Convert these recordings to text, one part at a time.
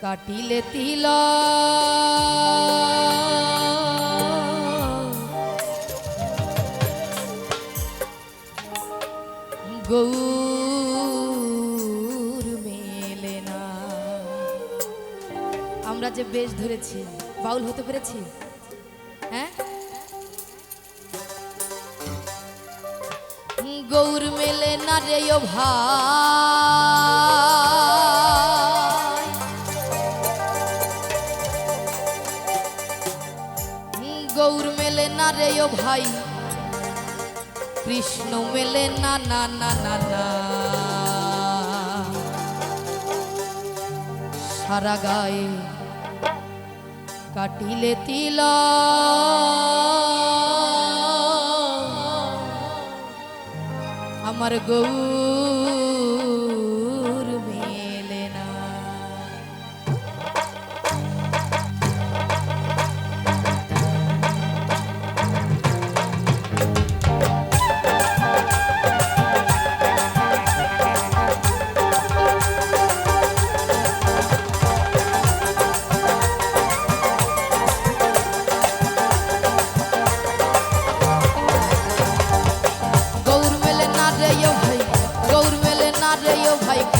কাটিলে তিল। গৌর মেলে না। আমরা যে বেশ ধরেছি, বাউল হতে পেরেছি? হ্যাঁ? গৌর মেলে না রে ভা রে ও ভাই। কৃষ্ণ মেলে না না না না না। সারা গায়ে কাটিলে তিল। আমার গৌ vai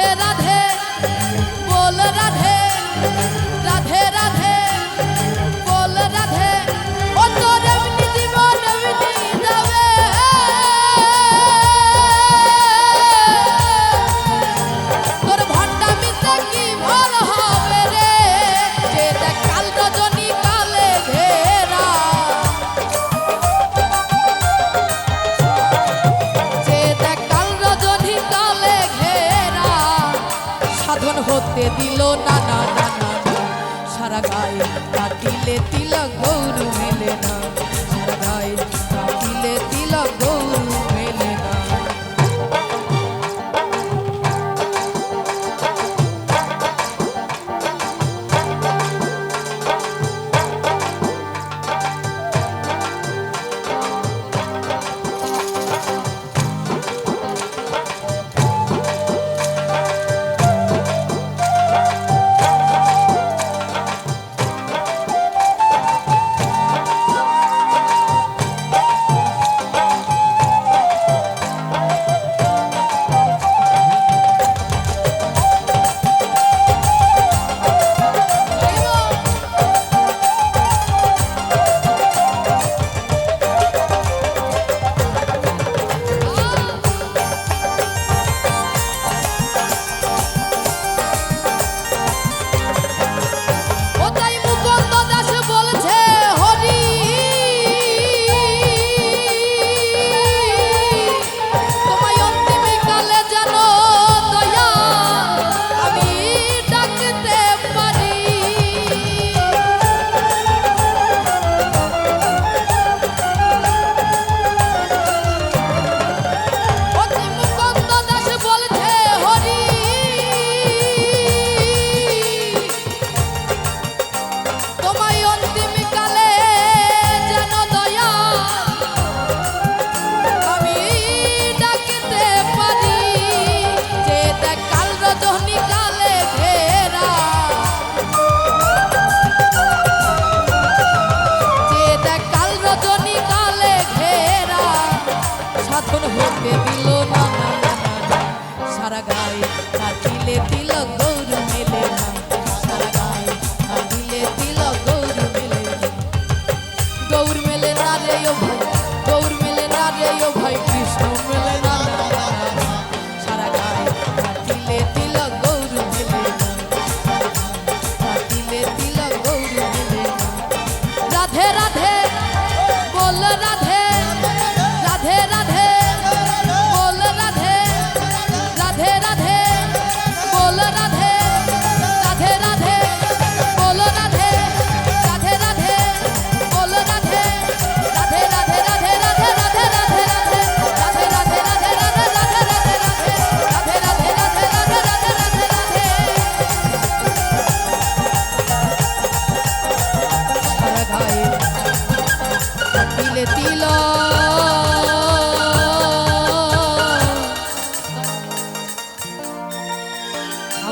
রাধে রাধে বল রাধে। হতে দিল না না না সারা গায়ে কাটিলে তি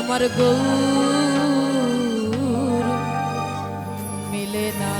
আমার গৌর মিলে না।